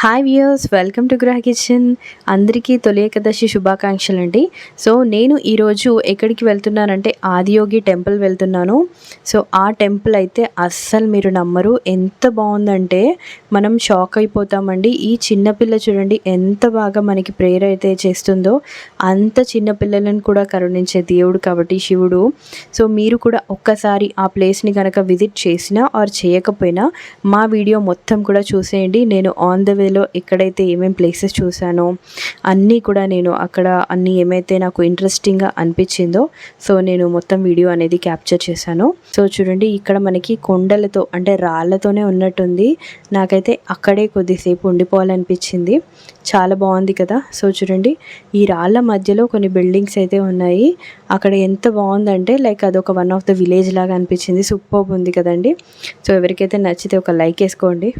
Hi viewers welcome to Graha kitchen అందరికీ తొలి ఏకాదశి శుభాకాంక్షలు అండి. సో నేను ఈరోజు ఎక్కడికి వెళ్తున్నానంటే ఆదియోగి టెంపుల్ వెళ్తున్నాను. సో ఆ టెంపుల్ అయితే అస్సలు మీరు నమ్మరు. ఎంత బాగుందంటే మనం షాక్ అయిపోతామండి. ఈ చిన్నపిల్ల చూడండి ఎంత బాగా మనకి ప్రేయర్ అయితే చేస్తుందో. అంత చిన్న పిల్లలను కూడా కరుణించే దేవుడు కాబట్టి శివుడు. సో మీరు కూడా ఒక్కసారి ఆ ప్లేస్ని కనుక విజిట్ చేసినా ఆర్ చేయకపోయినా మా వీడియో మొత్తం కూడా చూసేయండి. నేను ఆన్ ద వేలో ఎక్కడైతే ఏమేమి ప్లేసెస్ చూశానో అన్నీ కూడా నేను అక్కడ అన్నీ ఏమైతే నాకు ఇంట్రెస్టింగ్గా అనిపించిందో సో నేను మొత్తం వీడియో అనేది క్యాప్చర్ చేశాను. సో చూడండి ఇక్కడ మనకి కొండలతో అంటే రాళ్ళతోనే ఉన్నట్టుంది. నాకైతే అక్కడే కొద్దిసేపు ఉండిపోవాలనిపించింది. చాలా బాగుంది కదా? సో చూడండి ఈ రాళ్ళ మధ్యలో కొన్ని బిల్డింగ్స్ అయితే ఉన్నాయి. అక్కడ ఎంత బాగుందంటే లైక్ అదొక వన్ ఆఫ్ ద విలేజ్ లాగా అనిపించింది. సూపర్ ఉంది కదండి. సో ఎవరికైతే నచ్చితే ఒక లైక్ వేసుకోండి.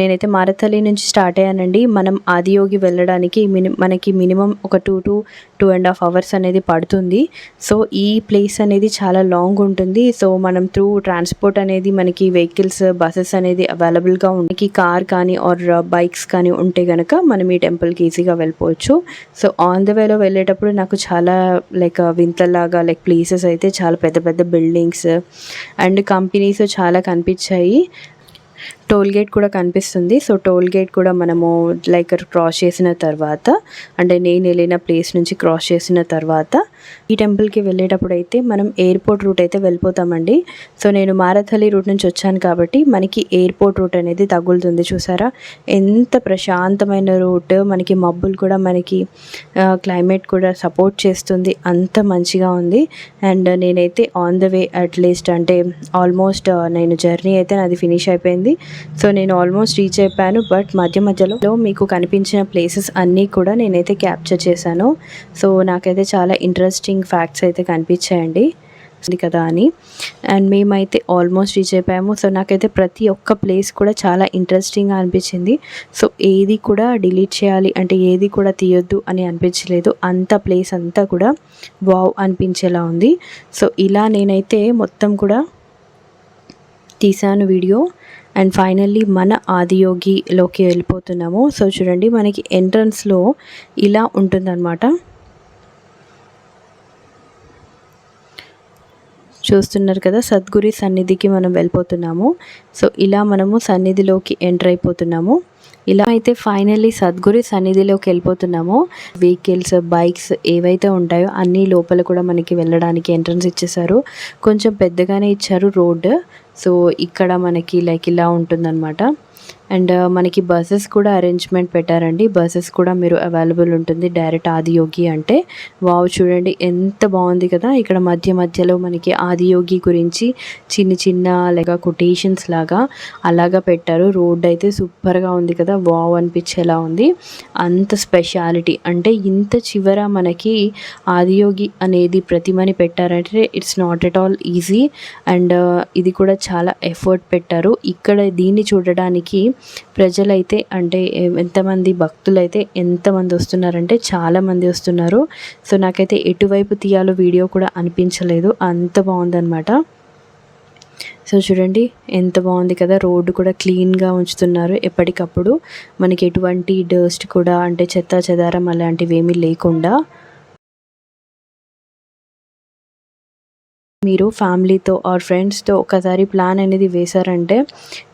నేనైతే మారతల్లి నుంచి స్టార్ట్ అయ్యానండి. మనం ఆదియోగి వెళ్ళడానికి మిని మనకి మినిమం ఒక two to two and half hours అనేది పడుతుంది. సో ఈ ప్లేస్ అనేది చాలా లాంగ్ ఉంటుంది. సో మనం త్రూ ట్రాన్స్పోర్ట్ అనేది మనకి వెహికల్స్ బస్సెస్ అనేది అవైలబుల్గా మనకి కార్ కానీ ఆర్ బైక్స్ కానీ ఉంటే కనుక మనం ఈ టెంపుల్కి ఈజీగా వెళ్ళిపోవచ్చు. సో ఆన్ ద వేలో వెళ్ళేటప్పుడు నాకు చాలా లైక్ వింతలాగా లైక్ ప్లేసెస్ అయితే చాలా పెద్ద పెద్ద బిల్డింగ్స్ అండ్ కంపెనీస్ చాలా కనిపించాయి. టోల్ గేట్ కూడా కనిపిస్తుంది. సో టోల్ గేట్ కూడా మనము లైక్ క్రాస్ చేసిన తర్వాత అంటే నేను వెళ్ళిన ప్లేస్ నుంచి క్రాస్ చేసిన తర్వాత ఈ టెంపుల్కి వెళ్ళేటప్పుడు అయితే మనం ఎయిర్పోర్ట్ రూట్ అయితే వెళ్ళిపోతామండి. సో నేను మారథలి రూట్ నుంచి వచ్చాను కాబట్టి మనకి ఎయిర్పోర్ట్ రూట్ అనేది తగులుతుంది చూసారా? ఎంత ప్రశాంతమైన రూట్ మనకి మబ్బులు కూడా మనకి క్లైమేట్ కూడా సపోర్ట్ చేస్తుంది. అంత మంచిగా ఉంది. అండ్ నేనైతే on the way at least అంటే ఆల్మోస్ట్ నేను జర్నీ అయితే నాది ఫినిష్ అయిపోయింది. సో నేను ఆల్మోస్ట్ రీచ్ అయిపోయాను బట్ మధ్య మధ్యలో మీకు కనిపించిన ప్లేసెస్ అన్నీ కూడా నేనైతే క్యాప్చర్ చేశాను. సో నాకైతే చాలా ఇంట్రెస్టింగ్ ఫ్యాక్ట్స్ అయితే కనిపించాయండి. కదా అని. అండ్ మేమైతే ఆల్మోస్ట్ రీచ్ అయిపోయాము. సో నాకైతే ప్రతి ఒక్క ప్లేస్ కూడా చాలా ఇంట్రెస్టింగ్గా అనిపించింది. సో ఏది కూడా డిలీట్ చేయాలి అంటే ఏది కూడా తీయొద్దు అని అనిపించలేదు. అంత ప్లేస్ అంతా కూడా వావ్ అనిపించేలా ఉంది. సో ఇలా నేనైతే మొత్తం కూడా తీసాను వీడియో అండ్ ఫైనల్లీ మన ఆదియోగిలోకి వెళ్ళిపోతున్నాము. సో చూడండి మనకి ఎంట్రన్స్లో ఇలా ఉంటుందన్నమాట. చూస్తున్నారు కదా సద్గురి సన్నిధికి మనం వెళ్ళిపోతున్నాము. సో ఇలా మనము సన్నిధిలోకి ఎంటర్ అయిపోతున్నాము. ఇలా అయితే ఫైనల్లీ సద్గురి సన్నిధిలోకి వెళ్ళిపోతున్నామో. వెహికల్స్ బైక్స్ ఏవైతే ఉంటాయో అన్నీ లోపల కూడా మనకి వెళ్ళడానికి ఎంట్రన్స్ ఇచ్చేసారు కొంచెం పెద్దగానే ఇచ్చారు రోడ్ సో ఇక్కడ మనకి లైక్ ఇలా ఉంటుందన్నమాట. అండ్ మనకి బస్సెస్ కూడా అరేంజ్మెంట్ పెట్టారండి. బస్సెస్ కూడా మీరు అవైలబుల్ ఉంటుంది. డైరెక్ట్ ఆదియోగి అంటే. వావ్ చూడండి ఎంత బాగుంది కదా. ఇక్కడ మధ్య మధ్యలో మనకి ఆదియోగి గురించి చిన్న చిన్న లేక కొటేషన్స్ లాగా అలాగా పెట్టారు. రోడ్ అయితే సూపర్గా ఉంది కదా. వావ్ అనిపించేలా ఉంది. అంత స్పెషాలిటీ అంటే ఇంత చివర మనకి ఆదియోగి అనేది ప్రతిమని పెట్టారంటే it's not at all easy and ఇది కూడా చాలా ఎఫర్ట్ పెట్టారు. ఇక్కడ దీన్ని చూడడానికి ప్రజలైతే అంటే ఎంతమంది భక్తులైతే ఎంతమంది వస్తున్నారంటే చాలామంది వస్తున్నారు. సో నాకైతే ఎటువైపు తీయాలో వీడియో కూడా అనిపించలేదు. అంత బాగుందనమాట సో చూడండి ఎంత బాగుంది కదా. రోడ్డు కూడా క్లీన్గా ఉంచుతున్నారు ఎప్పటికప్పుడు. మనకి ఎటువంటి డస్ట్ కూడా అంటే చెత్త చెదారం అలాంటివి ఏమీ లేకుండా. మీరు ఫ్యామిలీతో ఆర్ ఫ్రెండ్స్తో ఒకసారి ప్లాన్ అనేది వేశారంటే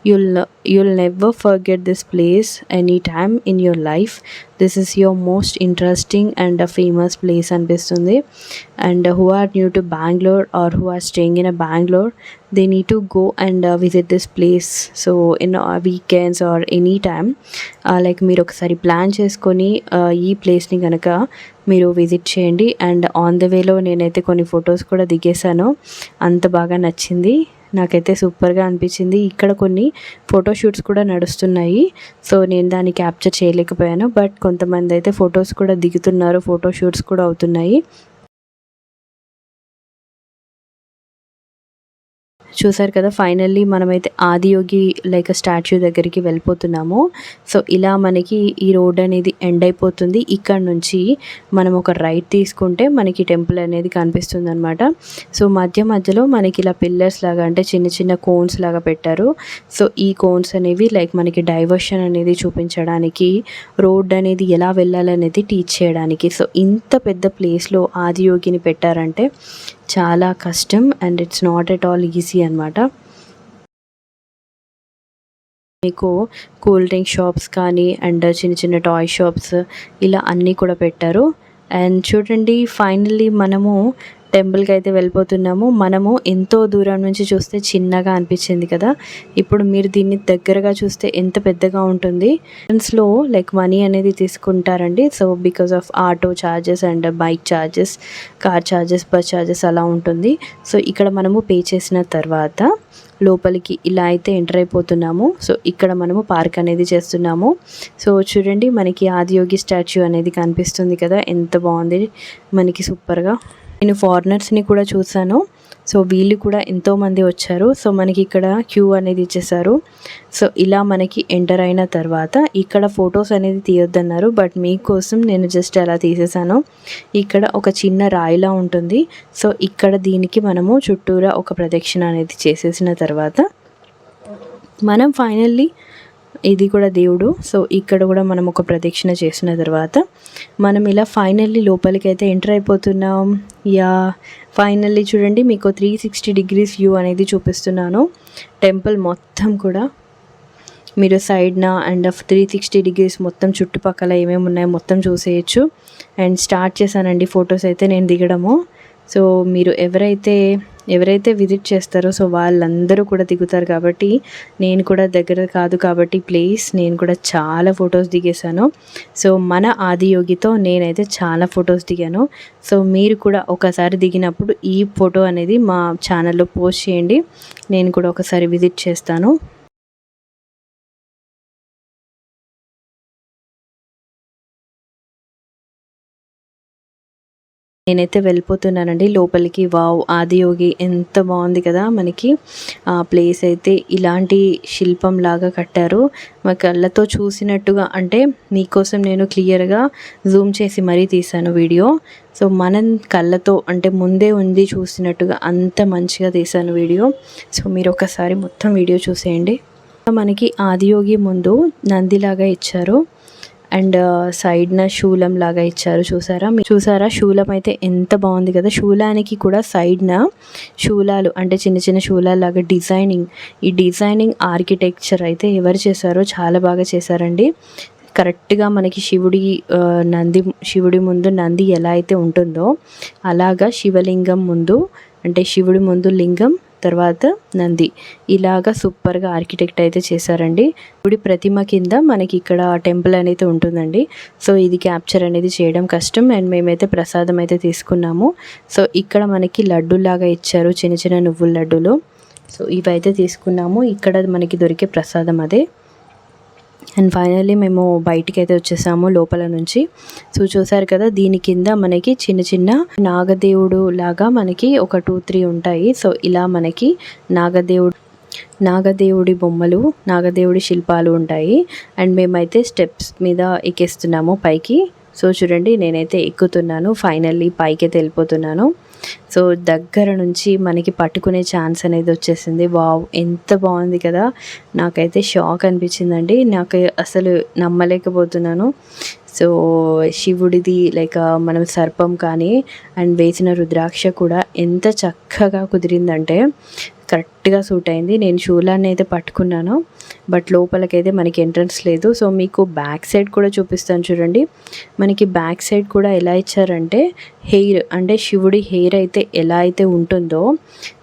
you'll you'll never forget this place any time in your life this is your most interesting and famous place అనిపిస్తుంది. And who are new to Bengaluru or who are staying in uh Bengaluru they need to go and visit this place so in weekends or any time like మీరు ఒకసారి plan చేసుకొని ఈ ప్లేస్ని కనుక మీరు visit చేయండి. And on the వేలో నేనైతే కొన్ని ఫొటోస్ కూడా దిగేశాను. అంత బాగా నచ్చింది. నాకైతే సూపర్గా అనిపించింది. ఇక్కడ కొన్ని ఫోటోషూట్స్ కూడా నడుస్తున్నాయి. సో నేను దాన్ని క్యాప్చర్ చేయలేకపోయాను. బట్ కొంతమంది అయితే ఫొటోస్ కూడా దిగుతున్నారు. ఫోటోషూట్స్ కూడా అవుతున్నాయి. చూసారు కదా ఫైనల్లీ మనమైతే ఆదియోగి లైక్ స్టాచ్యూ దగ్గరికి వెళ్ళిపోతున్నాము. సో ఇలా మనకి ఈ రోడ్ అనేది ఎండ్ అయిపోతుంది. ఇక్కడ నుంచి మనం ఒక రైట్ తీసుకుంటే మనకి టెంపుల్ అనేది కనిపిస్తుంది అనమాట సో మధ్య మధ్యలో మనకి ఇలా పిల్లర్స్ లాగా అంటే చిన్న చిన్న కోన్స్ లాగా పెట్టారు. సో ఈ కోన్స్ అనేవి లైక్ మనకి డైవర్షన్ అనేది చూపించడానికి రోడ్ అనేది ఎలా వెళ్ళాలనేది టీచ్ చేయడానికి. సో ఇంత పెద్ద ప్లేస్లో ఆదియోగిని పెట్టారంటే చాలా కష్టం and it's not at all easy అనమాట మీకు కూల్ డ్రింక్ షాప్స్ కానీ అండ్ చిన్న చిన్న టాయ్ షాప్స్ ఇలా అన్నీ కూడా పెట్టారు. అండ్ చూడండి ఫైనల్లీ మనము టెంపుల్కి అయితే వెళ్ళిపోతున్నాము. మనము ఎంతో దూరం నుంచి చూస్తే చిన్నగా అనిపించింది కదా. ఇప్పుడు మీరు దీన్ని దగ్గరగా చూస్తే ఎంత పెద్దగా ఉంటుంది. లో లైక్ మనీ అనేది తీసుకుంటారండి. So because of auto charges and bike charges car charges bus charges అలా ఉంటుంది. సో ఇక్కడ మనము పే చేసిన తర్వాత లోపలికి ఇలా అయితే ఎంటర్ అయిపోతున్నాము. సో ఇక్కడ మనము పార్క్ అనేది చేస్తున్నాము. సో చూడండి మనకి ఆదియోగి స్టాచ్యూ అనేది కనిపిస్తుంది కదా. ఎంత బాగుంది. మనకి సూపర్గా నేను ఫారినర్స్ని కూడా చూశాను. సో వీళ్ళు కూడా ఎంతోమంది వచ్చారు. సో మనకి ఇక్కడ క్యూ అనేది ఇచ్చేసారు సో ఇలా మనకి ఎంటర్ అయిన తర్వాత ఇక్కడ ఫొటోస్ అనేది తీయొద్దన్నారు. బట్ మీకోసం నేను జస్ట్ అలా తీసేసాను ఇక్కడ ఒక చిన్న రాయిలా ఉంటుంది. సో ఇక్కడ దీనికి మనము చుట్టూరా ఒక ప్రదక్షిణ అనేది చేసేసిన తర్వాత మనం ఫైనల్లీ ఇది కూడా దేవుడు. సో ఇక్కడ కూడా మనం ఒక ప్రదక్షిణ చేసిన తర్వాత మనం ఇలా ఫైనల్లీ లోపలికి అయితే ఎంటర్ అయిపోతున్నాం. యా ఫైనల్లీ చూడండి మీకు త్రీ సిక్స్టీ డిగ్రీస్ వ్యూ అనేది చూపిస్తున్నాను. టెంపుల్ మొత్తం కూడా మీరు సైడ్న అండ్ త్రీ సిక్స్టీ డిగ్రీస్ మొత్తం చుట్టుపక్కల ఏమేమి ఉన్నాయో మొత్తం చూసేయచ్చు. అండ్ స్టార్ట్ చేశానండి ఫొటోస్ అయితే నేను దిగడము. సో మీరు ఎవరైతే ఎవరైతే విజిట్ చేస్తారో సో వాళ్ళందరూ కూడా దిగుతారు కాబట్టి నేను కూడా దగ్గర కాదు కాబట్టి ప్లీజ్ నేను కూడా చాలా ఫొటోస్ దిగేశాను. సో మన ఆదియోగితో నేనైతే చాలా ఫొటోస్ దిగాను. సో మీరు కూడా ఒకసారి దిగినప్పుడు ఈ ఫోటో అనేది మా ఛానల్లో పోస్ట్ చేయండి. నేను కూడా ఒకసారి విజిట్ చేస్తాను. నేనైతే వెళ్ళిపోతున్నానండి. లోపలికి వావ్ ఆదియోగి ఎంత బాగుంది కదా మనకి. ఆ ప్లేస్ అయితే ఇలాంటి శిల్పం లాగా కట్టారు. మా కళ్ళతో చూసినట్టుగా అంటే మీకోసం నేను క్లియర్గా జూమ్ చేసి మరీ తీశాను వీడియో. సో మనం కళ్ళతో అంటే ముందే ఉంది చూసినట్టుగా అంత మంచిగా తీశాను వీడియో. సో మీరు ఒకసారి మొత్తం వీడియో చూసేయండి. మనకి ఆదియోగి ముందు నందిలాగా ఇచ్చారు. అండ్ సైడ్న శూలం లాగా ఇచ్చారు. చూసారా? చూసారా? శూలం అయితే ఎంత బాగుంది కదా? శూలానికి కూడా సైడ్న శూలాలు అంటే చిన్న చిన్న శూలాలు లాగా డిజైనింగ్ ఈ డిజైనింగ్ ఆర్కిటెక్చర్ అయితే ఎవరు చేశారో చాలా బాగా చేశారండి. కరెక్ట్గా మనకి శివుడి నంది శివుడి ముందు నంది ఎలా అయితే ఉంటుందో అలాగా శివలింగం ముందు అంటే శివుడి ముందు లింగం తర్వాత నంది. ఇలాగా సూపర్గా ఆర్కిటెక్ట్ అయితే చేశారండి. గుడి ప్రతిమ కింద మనకి ఇక్కడ టెంపుల్ అనేది ఉంటుందండి. సో ఇది క్యాప్చర్ అనేది చేయడం కష్టం. అండ్ మేమైతే ప్రసాదం అయితే తీసుకున్నాము. సో ఇక్కడ మనకి లడ్డూలాగా ఇచ్చారు. చిన్న చిన్న నువ్వుల లడ్డూలు. సో ఇవైతే తీసుకున్నాము. ఇక్కడ మనకి దొరికే ప్రసాదం అదే. అండ్ ఫైనల్లీ మేము బయటికి అయితే వచ్చేసాము లోపల నుంచి. సో చూసారు కదా దీని కింద మనకి చిన్న చిన్న నాగదేవుడు లాగా మనకి ఒక టూ త్రీ ఉంటాయి. సో ఇలా మనకి నాగదేవుడు నాగదేవుడి బొమ్మలు నాగదేవుడి శిల్పాలు ఉంటాయి. అండ్ మేమైతే స్టెప్స్ మీద ఎక్కేస్తున్నాము పైకి. సో చూడండి నేనైతే ఎక్కుతున్నాను. ఫైనల్లీ పైకి అయితే వెళ్ళిపోతున్నాను. సో దగ్గర నుంచి మనకి పట్టుకునే ఛాన్స్ అనేది వచ్చేసింది. వావ్ ఎంత బాగుంది కదా. నాకైతే షాక్ అనిపించిందండి. నాకు అసలు నమ్మలేకపోతున్నాను. సో శివుడిది లైక్ మనం సర్పం కానీ అండ్ వేసిన రుద్రాక్ష కూడా ఎంత చక్కగా కుదిరిందంటే కరెక్ట్గా సూట్ అయింది. నేను షూలాన్ని అయితే పట్టుకున్నాను. బట్ లోపలకైతే మనకి ఎంట్రన్స్ లేదు. సో మీకు బ్యాక్ సైడ్ కూడా చూపిస్తాను చూడండి. మనకి బ్యాక్ సైడ్ కూడా ఎలా ఇచ్చారంటే హెయిర్ అంటే శివుడి హెయిర్ అయితే ఎలా అయితే ఉంటుందో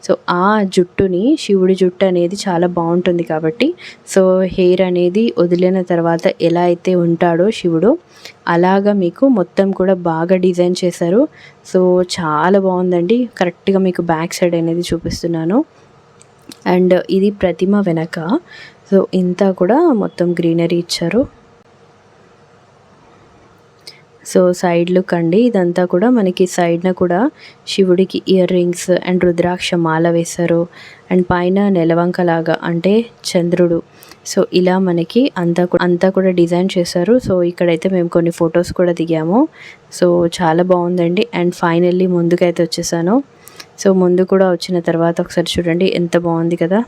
సో ఆ జుట్టుని శివుడి జుట్టు అనేది చాలా బాగుంటుంది కాబట్టి సో హెయిర్ అనేది వదిలిన తర్వాత ఎలా అయితే ఉంటాడో శివుడు అలాగా మీకు మొత్తం కూడా బాగా డిజైన్ చేశారు. సో చాలా బాగుందండి. కరెక్ట్గా మీకు బ్యాక్ సైడ్ అనేది చూపిస్తున్నాను. అండ్ ఇది ప్రతిమ వెనక. సో ఇంత కూడా మొత్తం గ్రీనరీ ఇచ్చారు. సో సైడ్ లుక్ అండి ఇదంతా కూడా మనకి సైడ్న కూడా శివుడికి ఇయర్ రింగ్స్ అండ్ రుద్రాక్ష మాల వేశారు. అండ్ పైన నెలవంకలాగా అంటే చంద్రుడు. సో ఇలా మనకి అంతా అంతా కూడా డిజైన్ చేశారు. సో ఇక్కడైతే మేము కొన్ని ఫొటోస్ కూడా దిగాము. సో చాలా బాగుందండి. అండ్ ఫైనల్లీ ముందుకైతే వచ్చేసాను. సో ముందు కూడా వచ్చిన తర్వాత ఒకసారి చూడండి ఎంత బాగుంది కదా.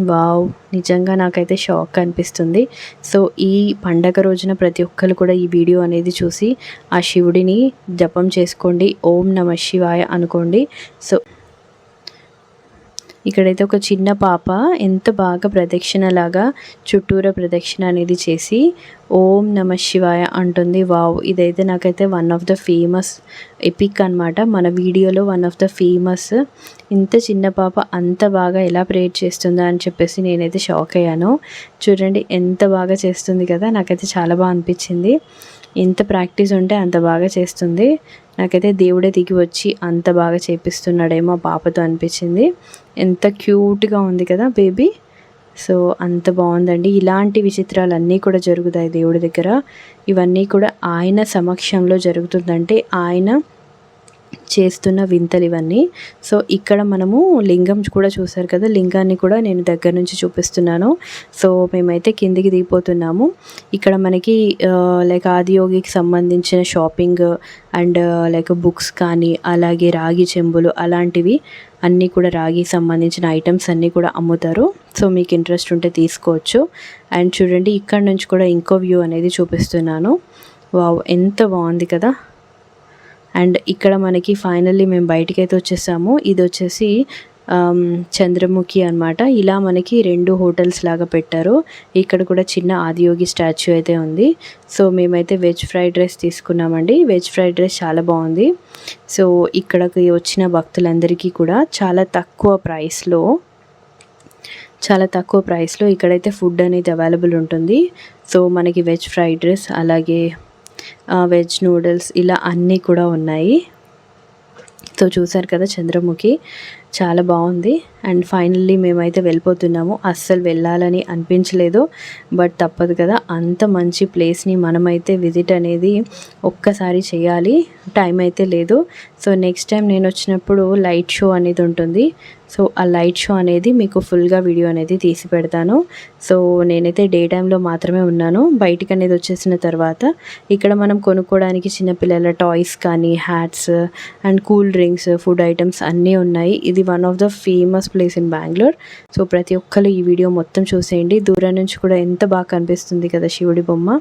వావ్ నిజంగా నాకైతే షాక్ అనిపిస్తుంది. సో ఈ పండగ రోజున ప్రతి ఒక్కరు కూడా ఈ వీడియో అనేది చూసి ఆ శివుడిని జపం చేసుకోండి ఓం నమ శివాయ అనుకోండి. సో ఇక్కడైతే ఒక చిన్న పాప ఎంత బాగా ప్రదక్షిణలాగా చుట్టూరా ప్రదక్షిణ అనేది చేసి ఓం నమ శివాయ అంటుంది. వావ్ ఇదైతే నాకైతే one of the famous epic అనమాట మన వీడియోలో వన్ ఆఫ్ ద ఫేమస్ ఇంత చిన్న పాప అంత బాగా ఎలా ప్రేర్ చేస్తుందా అని చెప్పేసి నేనైతే షాక్ అయ్యాను. చూడండి ఎంత బాగా చేస్తుంది కదా నాకైతే చాలా బాగా అనిపించింది. ఎంత ప్రాక్టీస్ ఉంటే అంత బాగా చేస్తుంది. నాకైతే దేవుడే దిగి వచ్చి అంత బాగా చేపిస్తున్నాడేమో పాపతో అనిపించింది. ఎంత క్యూట్గా ఉంది కదా బేబీ. సో అంత బాగుందండి. ఇలాంటి విచిత్రాలు అన్నీ కూడా జరుగుతాయి దేవుడి దగ్గర. ఇవన్నీ కూడా ఆయన సమక్షంలో జరుగుతుందంటే ఆయన చేస్తున్న వింతలు ఇవన్నీ. సో ఇక్కడ మనము లింగం కూడా చూసారు కదా లింగాన్ని కూడా నేను దగ్గర నుంచి చూపిస్తున్నాను. సో మేమైతే కిందికి దిగిపోతున్నాము. ఇక్కడ మనకి లైక్ ఆదియోగికి సంబంధించిన షాపింగ్ అండ్ లైక్ బుక్స్ కానీ అలాగే రాగి చెంబులు అలాంటివి అన్నీ కూడా రాగి సంబంధించిన ఐటమ్స్ అన్నీ కూడా అమ్ముతారు. సో మీకు ఇంట్రెస్ట్ ఉంటే తీసుకోవచ్చు. అండ్ చూడండి ఇక్కడ నుంచి కూడా ఇంకో వ్యూ అనేది చూపిస్తున్నాను. వావ్ ఎంత బాగుంది కదా. అండ్ ఇక్కడ మనకి ఫైనల్లీ మేము బయటికి అయితే వచ్చేసాము. ఇది వచ్చేసి చంద్రముఖి అనమాట ఇలా మనకి రెండు హోటల్స్ లాగా పెట్టారు. ఇక్కడ కూడా చిన్న ఆదియోగి స్టాచ్యూ అయితే ఉంది. సో మేమైతే వెజ్ ఫ్రైడ్ రైస్ తీసుకున్నామండి. వెజ్ ఫ్రైడ్ రైస్ చాలా బాగుంది. సో ఇక్కడికి వచ్చిన భక్తులందరికీ కూడా చాలా తక్కువ ప్రైస్లో చాలా తక్కువ ప్రైస్లో ఇక్కడైతే ఫుడ్ అనేది అవైలబుల్ ఉంటుంది. సో మనకి వెజ్ ఫ్రైడ్ రైస్ అలాగే వెజ్ నూడిల్స్ ఇలా అన్నీ కూడా ఉన్నాయి. సో చూసారు కదా చంద్రముఖి చాలా బాగుంది. అండ్ ఫైనల్లీ మేమైతే వెళ్ళిపోతున్నాము. అస్సలు వెళ్ళాలని అనిపించలేదు. బట్ తప్పదు కదా అంత మంచి ప్లేస్ని మనమైతే విజిట్ అనేది ఒక్కసారి చేయాలి. టైం అయితే లేదు. సో నెక్స్ట్ టైం నేను వచ్చినప్పుడు లైట్ షో అనేది ఉంటుంది. సో ఆ లైట్ షో అనేది మీకు ఫుల్గా వీడియో అనేది తీసి పెడతాను. సో నేనైతే డే టైంలో మాత్రమే ఉన్నాను. బయటికి అనేది వచ్చేసిన తర్వాత ఇక్కడ మనం కొనుక్కోవడానికి చిన్నపిల్లల టాయ్స్ కానీ hats and cool drinks food items అన్నీ ఉన్నాయి. ఇది one of the famous place in Bengaluru. So ప్రతి ఒక్కరు ఈ వీడియో మొత్తం చూసేయండి. దూరం నుంచి కూడా ఎంత బాగా కనిపిస్తుంది కదా శివుడి బొమ్మ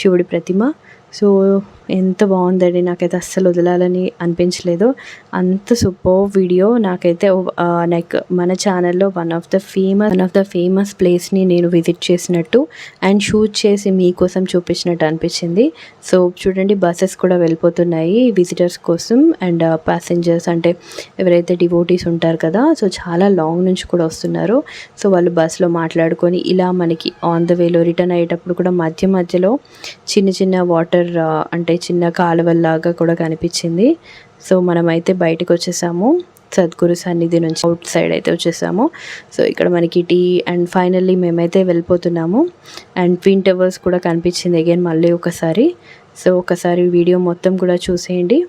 శివుడి ప్రతిమ. సో ఎంత బాగుందండి. నాకైతే అస్సలు వదలాలని అనిపించలేదు. అంత సూపర్ వీడియో. నాకైతే లైక్ మన ఛానల్లో one of the famous one of the famous ప్లేస్ని నేను విజిట్ చేసినట్టు అండ్ షూట్ చేసి మీకోసం చూపించినట్టు అనిపించింది. సో చూడండి బస్సెస్ కూడా వెళ్ళిపోతున్నాయి విజిటర్స్ కోసం అండ్ ప్యాసింజర్స్ అంటే ఎవరైతే డివోటీస్ ఉంటారు కదా సో చాలా లాంగ్ నుంచి కూడా వస్తున్నారు. సో వాళ్ళు బస్సులో మాట్లాడుకొని ఇలా మనకి ఆన్ ద వేలో రిటర్న్ అయ్యేటప్పుడు కూడా మధ్య మధ్యలో చిన్న చిన్న వాటర్ అంటే అంటే చిన్న కాలువల్లాగా కూడా కనిపించింది. సో మనమైతే బయటకు వచ్చేసాము సద్గురు సన్నిధి నుంచి అవుట్ సైడ్ అయితే వచ్చేసాము. సో ఇక్కడ మనకి టీ అండ్ ఫైనల్లీ మేమైతే వెళ్ళిపోతున్నాము. అండ్ ట్విన్ టవర్స్ కూడా కనిపించింది అగైన్ మళ్ళీ ఒకసారి. సో ఒకసారి వీడియో మొత్తం కూడా చూసేయండి.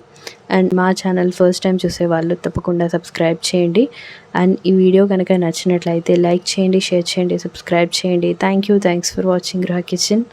అండ్ మా ఛానల్ ఫస్ట్ టైం చూసే వాళ్ళు తప్పకుండా సబ్స్క్రైబ్ చేయండి. అండ్ ఈ వీడియో కనుక నచ్చినట్లయితే లైక్ చేయండి షేర్ చేయండి సబ్స్క్రైబ్ చేయండి. Thank you. Thanks for watching Gruha kitchen.